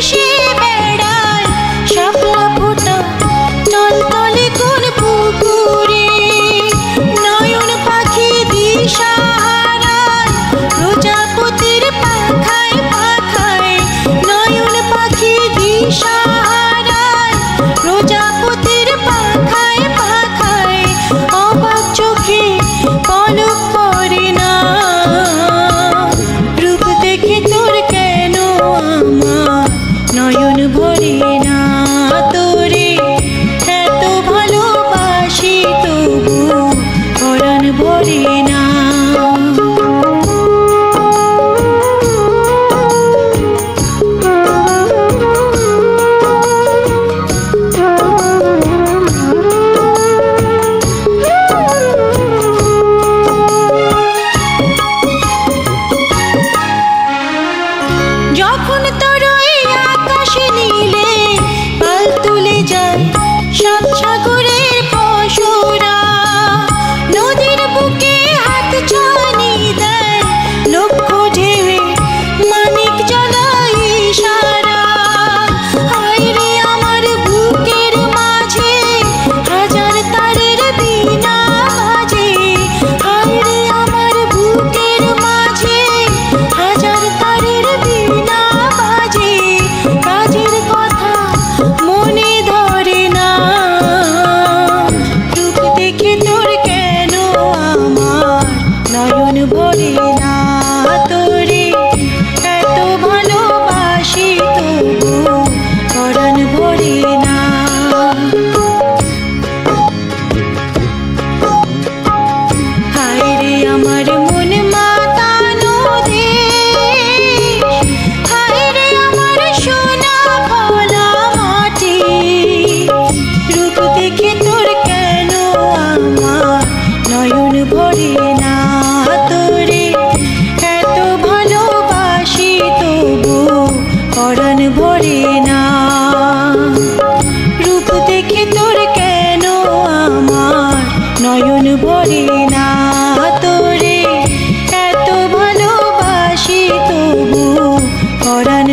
是 পারি না। তোরে এত ভালোবাসি তবু পরাণ